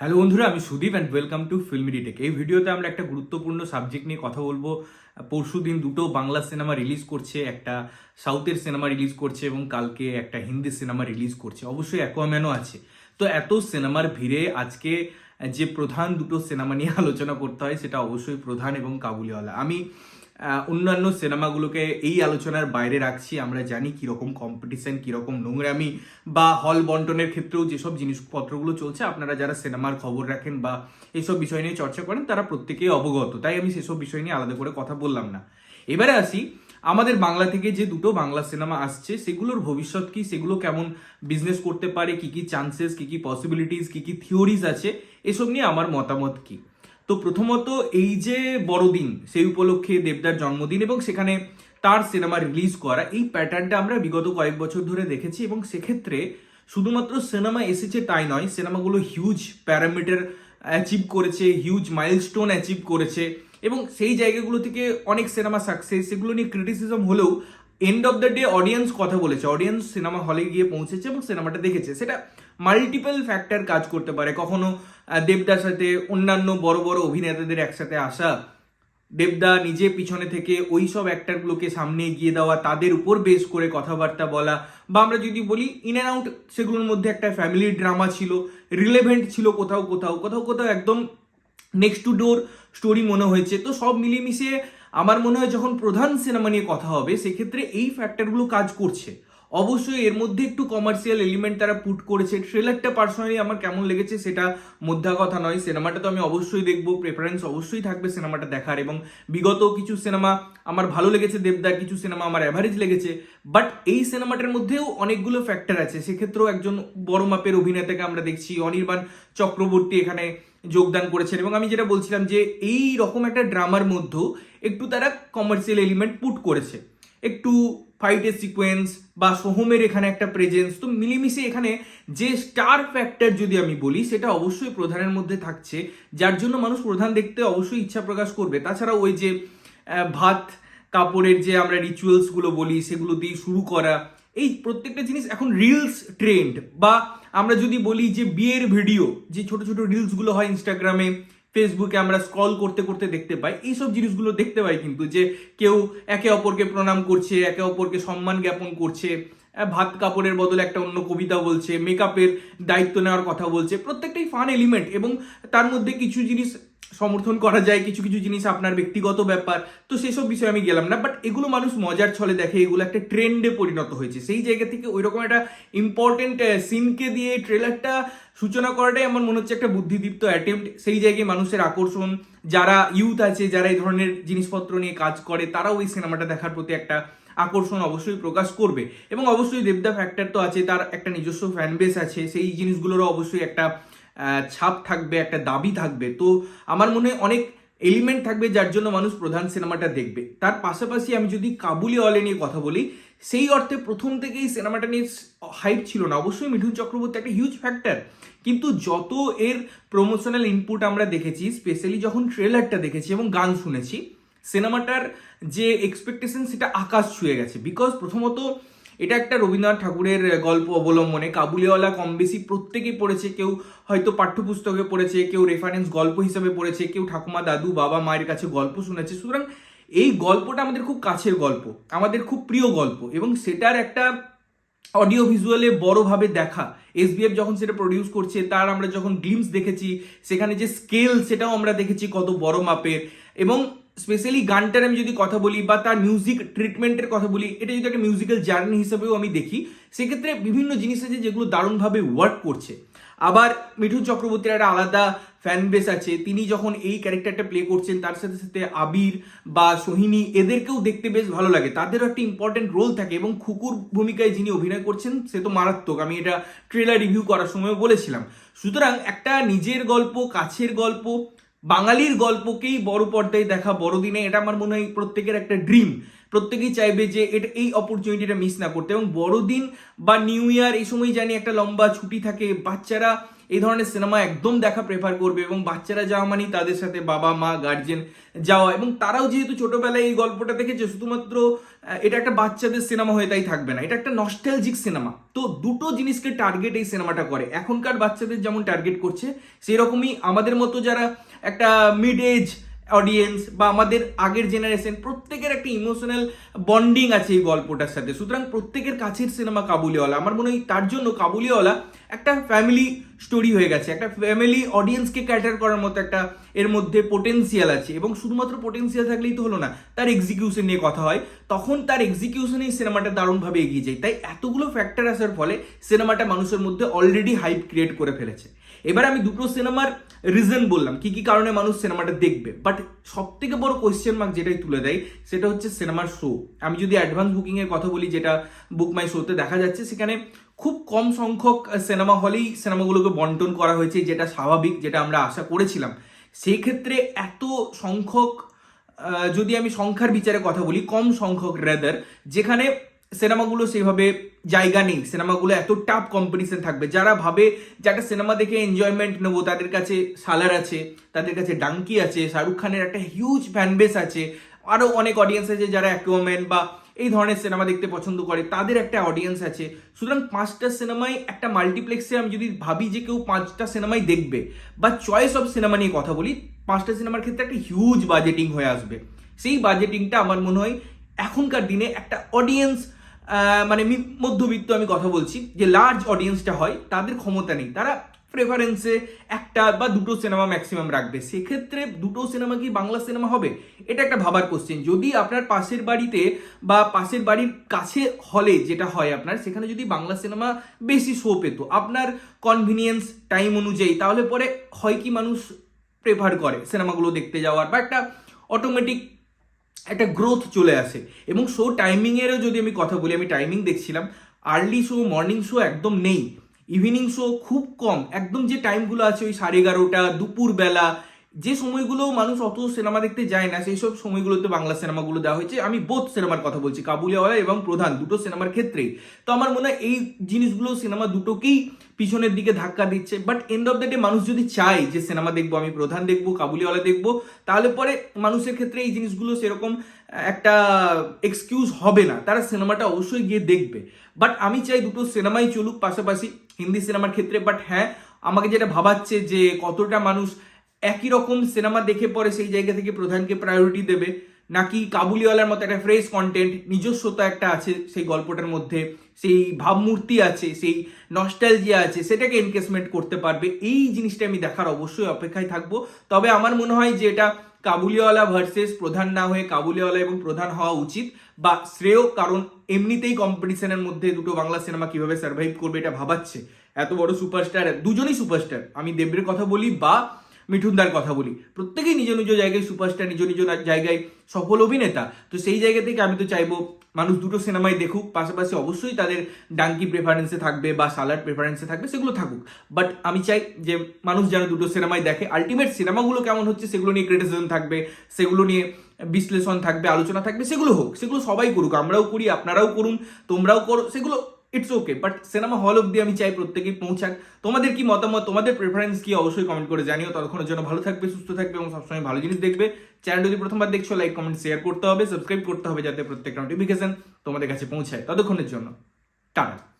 Hello বন্ধুরা, আমি Sudip and welcome to filmy detect এই ভিডিওতে আমরা একটা গুরুত্বপূর্ণ সাবজেক্ট নিয়ে কথা বলব। পরশু দিন দুটো বাংলা সিনেমা রিলিজ করছে, একটা সাউথের সিনেমা রিলিজ করছে এবং কালকে একটা হিন্দি সিনেমা রিলিজ করছে। অবশ্যই অ্যাকোয়াম্যানও আছে। তো এত সিনেমার ভিড়ে আজকে যে প্রধান দুটো সিনেমা নিয়ে আলোচনা করতে হয়, সেটা অবশ্যই প্রধান এবং কাবুলিওয়ালা। আমি অন্যান্য সিনেমাগুলোকে এই আলোচনার বাইরে রাখছি। আমরা জানি কীরকম কম্পিটিশন কীরকম নোংরামি বা হল বন্টনের ক্ষেত্রেও যেসব জিনিসপত্রগুলো চলছে, আপনারা যারা সিনেমার খবর রাখেন বা এইসব বিষয় নিয়ে চর্চা করেন, তারা প্রত্যেকেই অবগত। তাই আমি সেসব বিষয় নিয়ে আলাদা করে কথা বললাম না। এবারে আসি, আমাদের বাংলা থেকে যে দুটো বাংলা সিনেমা আসছে, সেগুলোর ভবিষ্যৎ কি, সেগুলো কেমন বিজনেস করতে পারে, কি কি চান্সেস কি কি পসিবিলিটিস কি কি থিওরিজ আছে, এসব নিয়ে আমার মতামত কি? তো প্রথমত এই যে বড়দিন, সেই উপলক্ষে দেবদার জন্মদিন এবং সেখানে তার সিনেমা রিলিজ করা, এই প্যাটার্নটা আমরা বিগত কয়েক বছর ধরে দেখেছি এবং সেক্ষেত্রে শুধুমাত্র সিনেমা এসেছে তাই নয়, সিনেমাগুলো হিউজ প্যারামিটার অ্যাচিভ করেছে হিউজ মাইলস্টোন অ্যাচিভ করেছে এবং সেই জায়গাগুলো থেকে অনেক সিনেমা সাকসেস সেগুলো নিয়ে ক্রিটিসিজম হলেও end of the day audience কথা বলেছে অডিয়েন্স সিনেমা হলে গিয়ে পৌঁছেছে এবং সিনেমাটা দেখেছে। সেটা মাল্টিপল ফ্যাক্টর কাজ করতে পারে। কখনো দেবদার সাথে অন্যান্য বড় বড় অভিনেতাদের একসাথে আসা, দেবদা নিজে পিছনে থেকে ওই সব অ্যাক্টারগুলোকে সামনে এগিয়ে দেওয়া, তাদের উপর বেস করে কথাবার্তা বলা, বা আমরা যদি বলি ইন অ্যান্ড আউট সেগুলোর মধ্যে একটা ফ্যামিলি ড্রামা ছিল রিলেভেন্ট ছিল কোথাও কোথাও কোথাও কোথাও একদম নেক্সট টু ডোর স্টোরি মনে হয়েছে। তো সব মিলিয়ে মিশিয়ে আমার মনে হয় যখন প্রধান সিনেমা নিয়ে কথা হবে, সেক্ষেত্রে এই ফ্যাক্টরগুলো কাজ করছে। অবশ্যই এর মধ্যে একটু কমার্শিয়াল এলিমেন্ট তারা পুট করেছে। ট্রেলারটা পার্সোনালি আমার কেমন লেগেছে সেটা মধ্যা কথা নয়। সিনেমাটা তো আমি অবশ্যই দেখব। প্রেফারেন্স অবশ্যই থাকবে সিনেমাটা দেখার এবং বিগত কিছু সিনেমা আমার ভালো লেগেছে, দেবদার কিছু সিনেমা আমার অ্যাভারেজ লেগেছে। বাট এই সিনেমাটার মধ্যেও অনেকগুলো ফ্যাক্টর আছে। সেক্ষেত্রেও একজন বড় মাপের অভিনেতাকে আমরা দেখছি। অনির্বাণ চক্রবর্তী এখানে যোগদান করেছেন এবং আমি যেটা বলছিলাম যে, এই রকম একটা ড্রামার মধ্যেও একটু তারা কমার্শিয়াল এলিমেন্ট পুট করেছে। একটু ফাইটের সিকোয়েন্স বা সোহমের এখানে একটা প্রেজেন্স তো মিলেমিশে এখানে যে স্টার ফ্যাক্টর যদি আমি বলি, সেটা অবশ্যই প্রধানের মধ্যে থাকছে। যার জন্য মানুষ প্রধান দেখতে অবশ্যই ইচ্ছা প্রকাশ করবে। তাছাড়া ওই যে ভাত, কাপড়ের যে আমরা রিচুয়ালসগুলো বলি, সেগুলো দিয়ে শুরু করা, এই প্রত্যেকটা জিনিস এখন রিলস ট্রেন্ড বা আমরা যদি বলি যে বিয়ের ভিডিও যে ছোট ছোট রিলসগুলো হয় ইনস্টাগ্রামে ফেসবুকে আমরা স্ক্রল করতে করতে দেখতে পাই, এইসব জিনিসগুলো দেখতে পাই কিন্তু যে কেউ একে অপরকে প্রণাম করছে, একে অপরকে সম্মান জ্ঞাপন করছে। ভাত কাপড়ের বদলে একটা অন্য কবিতা বলছে মেকআপের দায়িত্ব নেওয়ার কথা বলছে। প্রত্যেকটাই ফান এলিমেন্ট এবং তার মধ্যে কিছু জিনিস সমর্থন করা যায়, কিছু কিছু জিনিস আপনার ব্যক্তিগত ব্যাপার। তো সেসব বিষয়ে আমি গেলাম না বাট এগুলো মানুষ মজার ছলে দেখে, এগুলো একটা ট্রেন্ডে পরিণত হয়েছে। সেই জায়গা থেকে ওই রকম একটা ইম্পর্টেন্ট সিনকে দিয়ে ট্রেলারটা সূচনা করাটাই আমার মনে হচ্ছে একটা বুদ্ধিদীপ্ত অ্যাটেম্প্ট সেই জায়গায় মানুষের আকর্ষণ, যারা ইউথ আছে, যারা এই ধরনের জিনিসপত্র নিয়ে কাজ করে, তারাও ওই সিনেমাটা দেখার প্রতি একটা আকর্ষণ অবশ্যই প্রকাশ করবে। এবং অবশ্যই দেবদা ফ্যাক্টর তো আছে, তার একটা নিজস্ব ফ্যান বেস আছে, সেই জিনিসগুলোরও অবশ্যই একটা ছাপ থাকবে, একটা দাবি থাকবে। তো আমার মনে অনেক এলিমেন্ট থাকবে যার জন্য মানুষ প্রধান সিনেমাটা দেখবে। তার পাশাপাশি আমি যদি কাবুলি অলে নিয়ে কথা বলি, সেই অর্থে প্রথম থেকেই সিনেমাটা নিয়ে হাইপ ছিল না। অবশ্যই মিঠুন চক্রবর্তী একটা হিউজ ফ্যাক্টর কিন্তু যত এর প্রমোশনাল ইনপুট আমরা দেখেছি স্পেশালি যখন ট্রেলারটা দেখেছি এবং গান শুনেছি সিনেমাটার যে এক্সপেকটেশন সেটা আকাশ ছুঁয়ে গেছে। বিকজ প্রথমত এটা একটা রবীন্দ্রনাথ ঠাকুরের গল্প অবলম্বনে। কাবুলিওয়ালা কম বেশি প্রত্যেকেই পড়েছে। কেউ হয়তো পাঠ্যপুস্তকে পড়েছে, কেউ রেফারেন্স গল্প হিসেবে পড়েছে, কেউ ঠাকুমা দাদু, বাবা মায়ের কাছে গল্প শুনেছে। সুতরাং এই গল্পটা আমাদের খুব কাছের গল্প, আমাদের খুব প্রিয় গল্প এবং সেটার একটা অডিও ভিজুয়ালে বড়োভাবে দেখা। এসবিএফ যখন সেটা প্রডিউস করছে, তার আমরা যখন গ্লিমস দেখেছি, সেখানে যে স্কেল সেটাও আমরা দেখেছি কত বড় মাপের এবং স্পেশালি গানটার আমি যদি কথা বলি বা তার মিউজিক ট্রিটমেন্টের কথা বলি, এটা যদি একটা মিউজিক্যাল জার্নি হিসেবেও আমি দেখি, সেক্ষেত্রে বিভিন্ন জিনিস আছে যেগুলো দারুণভাবে ওয়ার্ক করছে। আবার মিঠুন চক্রবর্তীর একটা আলাদা ফ্যান বেস আছে, তিনি যখন এই ক্যারেক্টারটা প্লে করছেন, তার সাথে সাথে আবির বা সোহিনী, এদেরকেও দেখতে বেশ ভালো লাগে। তাদেরও একটা ইম্পর্টেন্ট রোল থাকে এবং খুকুর ভূমিকায় যিনি অভিনয় করছেন, সে তো মারাত্মক। আমি এটা ট্রেলার রিভিউ করার সময় বলেছিলাম। সুতরাং একটা নিজের গল্প, কাছের গল্প বাঙালির গল্পকেই বড় পর্দায় দেখা বড়দিনে এটা আমার মনে হয় প্রত্যেকের একটা ড্রিম প্রত্যেকেই চাইবে যে এটা, এই অপরচুনিটিটা মিস না করতে। এবং বড়দিন বা নিউ ইয়ার এই সময় জানি একটা লম্বা ছুটি থাকে। বাচ্চারা এই ধরনের সিনেমা একদম দেখা প্রেফার করবে এবং বাচ্চারা যাওয়া মানেই তাদের সাথে বাবা, মা গার্জেন যাওয়া এবং তারাও যেহেতু ছোটবেলায় এই গল্পটা দেখেছে, শুধুমাত্র এটা একটা বাচ্চাদের সিনেমা হয়ে তাই থাকবে না। এটা একটা নস্টালজিক সিনেমা। তো দুটো জিনিসকে টার্গেট এই সিনেমাটা করে। এখনকার বাচ্চাদের যেমন টার্গেট করছে, সেরকমই আমাদের মতো যারা একটা মিড এজ অডিয়েন্স বা আমাদের আগের জেনারেশন প্রত্যেকের একটা ইমোশনাল বন্ডিং আছে এই গল্পটার সাথে। সুতরাং প্রত্যেকের কাছের সিনেমা কাবুলিওয়ালা। আমার মনে হয় তার জন্য কাবুলিওয়ালা একটা ফ্যামিলি স্টোরি হয়ে গেছে। একটা ফ্যামিলি অডিয়েন্সকে ক্যাটার করার মতো একটা এর মধ্যে পোটেন্সিয়াল আছে। এবং শুধুমাত্র পোটেন্সিয়াল থাকলেই তো হলো না, তার এক্সিকিউশন নিয়ে কথা হয়। তখন তার এক্সিকিউশনে এই সিনেমাটা দারুণভাবে এগিয়ে যায়। তাই এতগুলো ফ্যাক্টর আসার ফলে সিনেমাটা মানুষের মধ্যে অলরেডি হাইপ ক্রিয়েট করে ফেলেছে। এবার আমি দুটো সিনেমার রিজন বললাম, কি কি কারণে মানুষ সিনেমাটা দেখবে? বাট সব থেকে বড় কোয়েশ্চেন মার্ক যেটাই তুলে দেয়, সেটা হচ্ছে সিনেমার শো আমি যদি অ্যাডভান্স বুকিং এর কথা বলি, যেটা বুক মাই শোতে দেখা যাচ্ছে, সেখানে খুব কম সংখ্যক সিনেমা হলেই সিনেমাগুলোকে বন্টন করা হয়েছে, যেটা স্বাভাবিক, যেটা আমরা আশা করেছিলাম। সেই ক্ষেত্রে এত সংখ্যক যদি আমি সংখ্যার বিচারে কথা বলি, কম সংখ্যক রেদার যেখানে সিনেমাগুলো সেভাবে জায়গা নেই, সিনেমাগুলো এত টাফ কম্পিটিশন থাকবে। যারা ভাবে যে একটা সিনেমা দেখে এনজয়মেন্ট নেব, তাদের কাছে সালার আছে, তাদের কাছে ডাঙ্কি আছে, শাহরুখ খানের একটা হিউজ ফ্যান বেস আছে আরও অনেক অডিয়েন্স আছে যারা অ্যাকোয়ামেন বা এই ধরনের সিনেমা দেখতে পছন্দ করে, তাদের একটা অডিয়েন্স আছে। সুতরাং পাঁচটা সিনেমায় একটা মাল্টিপ্লেক্সে আমি যদি ভাবি যে কেউ পাঁচটা সিনেমাই দেখবে বা চয়েস অফ সিনেমা নিয়ে কথা বলি, পাঁচটা সিনেমার ক্ষেত্রে একটা হিউজ বাজেটিং হয়ে আসবে। সেই বাজেটিংটা আমার মনে হয় এখনকার দিনে একটা অডিয়েন্স মানে মধ্যবিত্ত আমি কথা বলছি, যে লার্জ অডিয়েন্সটা হয়, তাদের ক্ষমতা নেই। তারা প্রেফারেন্সে একটা বা দুটো সিনেমা ম্যাক্সিমাম রাখবে। সেক্ষেত্রে দুটো সিনেমা কি বাংলা সিনেমা হবে? এটা একটা ভাবার কোশ্চেন যদি আপনার পাশের বাড়িতে বা পাশের বাড়ির কাছে হলে যেটা হয় আপনার, সেখানে যদি বাংলা সিনেমা বেশি শো পেতো, আপনার কনভিনিয়েন্স টাইম অনুযায়ী, তাহলে পরে হয় কি মানুষ প্রেফার করে সিনেমাগুলো দেখতে যাওয়ার বা একটা অটোমেটিক একটা গ্রোথ চলে আসে। এবং শো টাইমিংয়েরও যদি আমি কথা বলি, আমি টাইমিং দেখছিলাম আর্লি শো মর্নিং শো একদম নেই। ইভিনিং শো খুব কম। একদম যে টাইমগুলো আছে, ওই সাড়ে এগারোটা, দুপুরবেলা যে সময়গুলো মানুষ অত সিনেমা দেখতে যায় না, সেই সব সময়গুলোতে বাংলা সিনেমাগুলো দেওয়া হয়েছে। আমি বোধ সিনেমার কথা বলছি কাবুলিওয়ালা এবং প্রধান, দুটো সিনেমার ক্ষেত্রেই তো আমার মনে হয় এই জিনিসগুলো সিনেমা দুটোকেই পিছনের দিকে ধাক্কা দিচ্ছে। But end of the day মানুষ যদি চায় যে সিনেমা দেখব, আমি প্রধান দেখব কাবুলিওয়ালা দেখব, তাহলে পরে মানুষের ক্ষেত্রে এই জিনিসগুলো সেরকম একটা এক্সকিউজ হবে না। তারা সিনেমাটা অবশ্যই গিয়ে দেখবে। বাট আমি চাই দুটো সিনেমাই চলুক, পাশাপাশি হিন্দি সিনেমার ক্ষেত্রে। বাট হ্যাঁ আমাকে যেটা ভাবাচ্ছে যে কতটা মানুষ একই রকম সিনেমা দেখে পরে সেই জায়গা থেকে প্রধানকে প্রায়োরিটি দেবে। নাকি কাবুলিওয়ালার মতো একটা ফ্রেশ কন্টেন্ট নিজস্বতা একটা আছে সেই গল্পটার মধ্যে, সেই ভাবমূর্তি আছে, সেই নস্টালজিয়া আছে, সেটাকে এনকেসমেন্ট করতে পারবে। এই জিনিসটা আমি দেখার অবশ্যই অপেক্ষায় থাকব। তবে আমার মনে হয় যে এটা কাবুলিওয়ালা ভার্সেস প্রধান না হয়ে কাবুলিওয়ালা এবং প্রধান হওয়া উচিত বা শ্রেয়, কারণ এমনিতেই কম্পিটিশনের মধ্যে দুটো বাংলা সিনেমা কীভাবে সার্ভাইভ করবে এটা ভাবাচ্ছে। এত বড় সুপারস্টার দুজনই সুপারস্টার আমি দেবের কথা বলি বা মিঠুনদার কথা বলি। প্রত্যেকেই নিজ নিজ জায়গায় সুপারস্টার নিজ নিজ জায়গায় সফল অভিনেতা। তো সেই জায়গা থেকে আমি তো চাইব মানুষ দুটো সিনেমাই দেখুক। পাশাপাশি অবশ্যই তাদের ডাঙ্কি প্রেফারেন্সে থাকবে বা সালার প্রেফারেন্সে থাকবে, সেগুলো থাকুক। বাট আমি চাই যে মানুষ যেন দুটো সিনেমাই দেখে। আলটিমেট সিনেমাগুলো কেমন হচ্ছে সেগুলো নিয়ে ক্রিটিসিজম থাকবে, সেগুলো নিয়ে বিশ্লেষণ থাকবে, আলোচনা থাকবে, সেগুলো হোক, সেগুলো সবাই করুক। আমরাও করি, আপনারাও করুন, তোমরাও করো, সেগুলো it's okay but cinema hall অব্দি আমি চাই প্রত্যেকেই পৌঁছাক। তোমাদের কি মতামত? তোমাদের প্রেফারেন্স কি? অবশ্যই কমেন্ট করে জানিও। ততক্ষণের জন্য ভালো থাকবে, সুস্থ থাকবে এবং সবসময় ভালো জিনিস দেখবে। চ্যানেল যদি প্রথমবার দেখছ লাইক কমেন্ট শেয়ার করতে হবে সাবস্ক্রাইব করতে হবে যাতে প্রত্যেকটা নোটিফিকেশন তোমাদের কাছে পৌঁছায়। ততক্ষণের জন্য, টাটা।